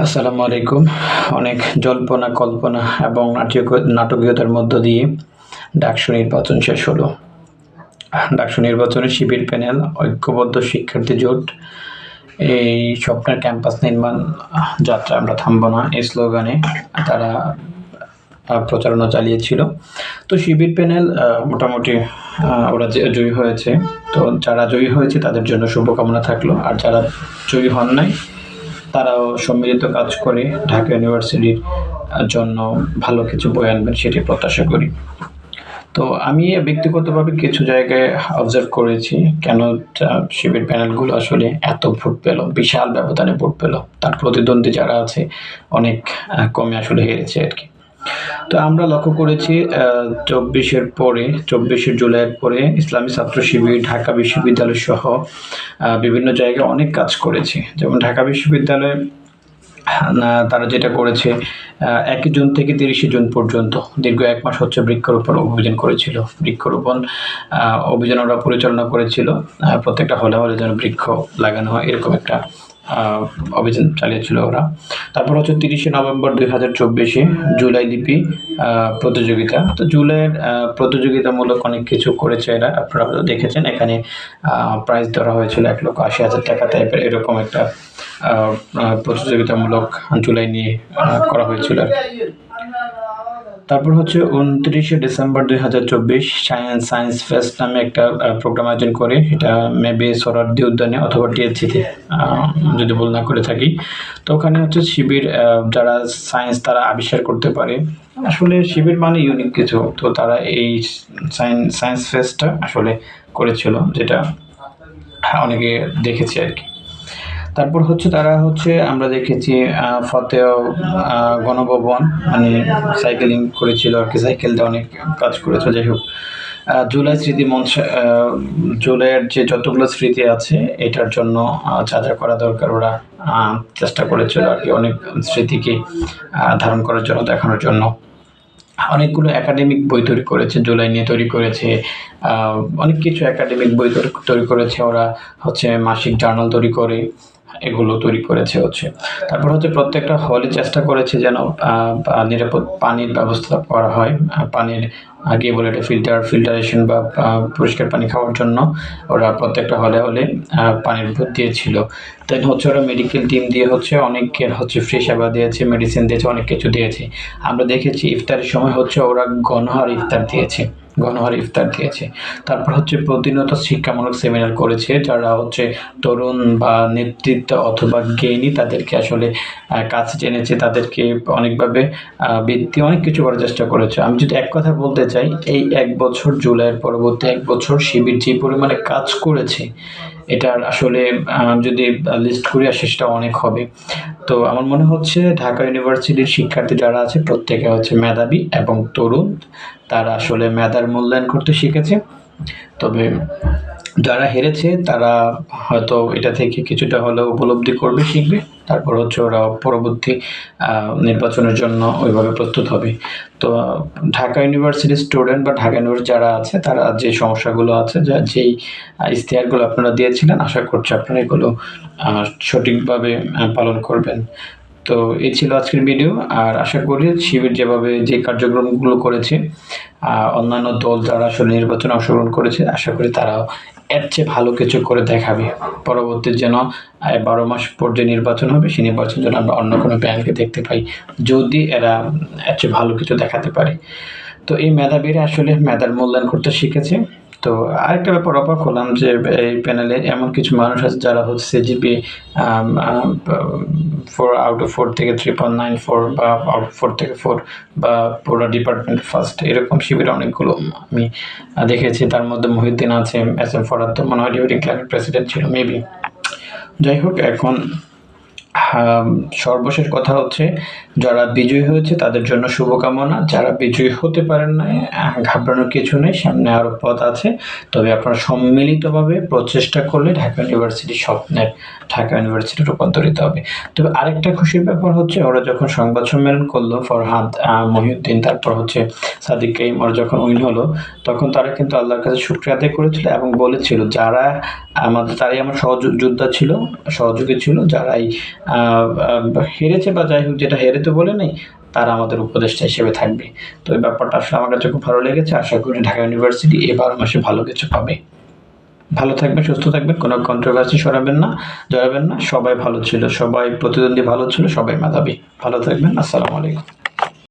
আসসালামু আলাইকুম। অনেক জল্পনা, কল্পনা এবং নাটক নাটকীয়তার মধ্য দিয়ে ডাকসু নির্বাচন শেষ হলো। ডাকসু নির্বাচনে শিবির প্যানেল, ঐক্যবদ্ধ শিক্ষার্থী জোট, এই স্বপ্নের ক্যাম্পাস নির্মাণ যাত্রা আমরা থামবো না, এই স্লোগানে তারা প্রচারণা চালিয়েছিল। তো শিবির প্যানেল মোটামুটি ওরা জয়ী হয়েছে। তো যারা জয়ী হয়েছে তাদের জন্য শুভকামনা থাকল। আর যারা জয়ী হন নাই তারাও সম্মিলিত কাজ করে ঢাকা ইউনিভার্সিটির জন্য ভালো কিছু বই আনবেন সেটি প্রত্যাশা করি। তো আমি ব্যক্তিগতভাবে কিছু জায়গায় অবজার্ভ করেছি কেন শিবির প্যানেলগুলো আসলে এত ভোট পেল, বিশাল ব্যবধানে ভোট পেল। তার প্রতিদ্বন্দ্বী যারা আছে অনেক কমে আসলে হেরেছে আর কি। তো আমরা লক্ষ্য করেছি চব্বিশের পরে চব্বিশে জুলাইয়ের পরে ইসলামী ছাত্র শিবির, ঢাকা বিশ্ববিদ্যালয় সহ বিভিন্ন জায়গায় অনেক কাজ করেছে। যেমন ঢাকা বিশ্ববিদ্যালয়ে তারা যেটা করেছে একই জুন থেকে তিরিশে জুন পর্যন্ত, দীর্ঘ এক মাস হচ্ছে বৃক্ষরোপণ অভিযান করেছিল। বৃক্ষরোপণ অভিযান ওরা পরিচালনা করেছিল। প্রত্যেকটা হলে হলে যেন বৃক্ষ লাগানো হয়, এরকম একটা অভিযান চালিয়েছিল ওরা। তারপর হচ্ছে তিরিশে নভেম্বর দুই হাজার চব্বিশে জুলাই লিপি প্রতিযোগিতা। তো জুলাইয়ের প্রতিযোগিতামূলক অনেক কিছু করেছে এরা, আপনারা দেখেছেন। এখানে প্রাইজ ধরা হয়েছিল এক লক্ষ আশি হাজার টাকা টাইপের এরকম একটা প্রতিযোগিতামূলক জুলাই নিয়ে করা হয়েছিল আর। তারপর হচ্ছে উনত্রিশে ডিসেম্বর দুই হাজার চব্বিশ, সায়েন্স সায়েন্স ফেস্ট নামে একটা প্রোগ্রাম আয়োজন করে। এটা মেবি সোরারদি উদ্যানে অথবা টিএসসিতে যদি ভুল না করে থাকি। তো ওখানে হচ্ছে শিবির যারা সায়েন্স তারা আবিষ্কার করতে পারে। আসলে শিবির মানে ইউনিক কিছু। তো তারা এই সায়েন্স সায়েন্স ফেস্টটা আসলে করেছিল, যেটা অনেকে দেখেছি আর কি। তারপর হচ্ছে তারা হচ্ছে, আমরা দেখেছি ফতেহ গণভবন মানে সাইকেলিং করেছিল আর কি সাইকেল দিয়ে অনেক কাজ করেছে, যাই হোক। জুলাই স্মৃতি মঞ্চ জুলাইয়ের যে যতগুলো স্মৃতি আছে, এটার জন্য যা করা দরকার ওরা চেষ্টা করেছিল আর কি, অনেক স্মৃতিকে ধারণ করার জন্য, দেখানোর জন্য। অনেকগুলো একাডেমিক বই তৈরি করেছে, জুলাই নিয়ে তৈরি করেছে অনেক কিছু একাডেমিক বই তৈরি করেছে ওরা, হচ্ছে মাসিক জার্নাল তৈরি করে এগুলো তৈরি করেছে হচ্ছে। তারপর হচ্ছে প্রত্যেকটা হলে চেষ্টা করেছে যেন নিরাপদ পানির ব্যবস্থা করা হয় পানির আগে বলে এটা ফিল্টার ফিল্টারেশন বা পরিষ্কার পানি খাওয়ার জন্য। ওরা প্রত্যেকটা হলে হলে পানির ভোট দিয়েছিল। দেন হচ্ছে ওরা মেডিকেল টিম দিয়ে হচ্ছে অনেকের হচ্ছে ফ্রি সেবা দিয়েছে মেডিসিন দিয়েছে, অনেক কিছু দিয়েছে। আমরা দেখেছি ইফতারের সময় হচ্ছে ওরা গণহার ইফতার দিয়েছে। গণহার ইফতার দিয়েছে। তারপর হচ্ছে প্রতিনিয়ত শিক্ষামূলক সেমিনার করেছে, যারা হচ্ছে তরুণ বা নেতৃত্ব অথবা জ্ঞানী তাদেরকে আসলে কাছে টেনেছে, তাদেরকে অনেকভাবে বৃত্তি, অনেক কিছু করার চেষ্টা করেছে। আমি যদি এক কথা বলতে চাই, এই এক বছর জুলাইয়ের পরবর্তী এক বছর শিবির যে পরিমাণে কাজ করেছে, এটার আসলে যদি লিস্ট করে সেটা অনেক হবে। তো আমার মনে হচ্ছে ঢাকা ইউনিভার্সিটির শিক্ষার্থী যারা আছে, প্রত্যেকে হচ্ছে মেধাবী এবং তরুণ, তারা আসলে মেধার মূল্যায়ন করতে শিখেছে। তবে যারা হেরেছে, তারা হয়তো এটা থেকে কিছুটা হলেও উপলব্ধি করবে, শিখবে। তারপর হচ্ছে ওরা পরবর্তী নির্বাচনের জন্য ওইভাবে প্রস্তুত হবে। তো, ঢাকা ইউনিভার্সিটির স্টুডেন্ট বা ঢাকা ইউনিভার্সিটি যারা আছে, তারা যে সমস্যাগুলো আছে, যা, যেই ইশতেহারগুলো আপনারা দিয়েছিলেন, আশা করছি আপনারা এগুলো সঠিকভাবে পালন করবেন। তো, এই ছিল আজকের ভিডিও। আর আশা করি শিবির যেভাবে যে কার্যক্রমগুলো করেছে অন্যান্য দল যারা আসলে নির্বাচনে অংশগ্রহণ করেছে, আশা করি তারাও এর চেয়ে ভালো কিছু করে দেখাবে। পরবর্তী যেন বারো মাস পর যে নির্বাচন হবে, সেই নির্বাচন যেন আমরা অন্য কোনো প্যানেলকে দেখতে পাই, যদি এরা এর চেয়ে ভালো কিছু দেখাতে পারে। তো এই মেধাবীরা আসলে মেধার মূল্যায়ন করতে শিখেছে। তো আরেকটা ব্যাপার অবাক হলাম যে এই প্যানেলে এমন কিছু মানুষ আছে যারা হচ্ছে CGPA four out of four থেকে থ্রি পয়েন্ট নাইন ফোর বা আউট ফোর থেকে ফোর বা পুরো ডিপার্টমেন্ট ফার্স্ট এরকম শিবির অনেকগুলো আমি দেখেছি। তার মধ্যে মহিউদ্দিন আছে এস এম ফরাদ তো মনে হয় ডিউটি ক্লাবের প্রেসিডেন্ট ছিল মেবি যাই হোক, এখন সর্বশেষ কথা হচ্ছে যারা বিজয়ী হয়েছে তাদের জন্য শুভকামনা যারা বিজয়ী হতে পারেন না ঘাবড়ানোর কিছু নেই সামনে আরও পথ আছে। তবে আপনারা সম্মিলিতভাবে প্রচেষ্টা করলে ঢাকা ইউনিভার্সিটি স্বপ্নের ঢাকা ইউনিভার্সিটি রূপান্তরিত হবে। তবে আরেকটা খুশির ব্যাপার হচ্ছে ওরা যখন সংবাদ সম্মেলন করল ফরহাদ মহিউদ্দিন তারপর হচ্ছে সাদিক কাইম ওরা যখন উইন হলো তখন তারা কিন্তু আল্লাহর কাছে শুক্রিয়া আদায় করেছিল এবং বলেছিল যারা আমাদের তারাই আমার সহযোদ্ধা ছিল সহযোগী ছিল যারা এই আহ, আহ, হেরেছে বা যাই হোক, যেটা হেরে তো বলে নেই, তারা আমাদের উপদেষ্টা হিসেবে থাকবে। তো এই ব্যাপারটা আসলে আমার কাছে খুব ভালো লেগেছে। আশা করি ঢাকা ইউনিভার্সিটি এ বারো মাসে ভালো কিছু পাবে। ভালো থাকবেন, সুস্থ থাকবেন, কোনো কন্ট্রোভার্সি সরাবেন না, জড়াবেন না। সবাই ভালো ছিল, সবাই প্রতিদ্বন্দ্বী ভালো ছিল, সবাই মেধাবী। ভালো থাকবেন, আসসালামু আলাইকুম।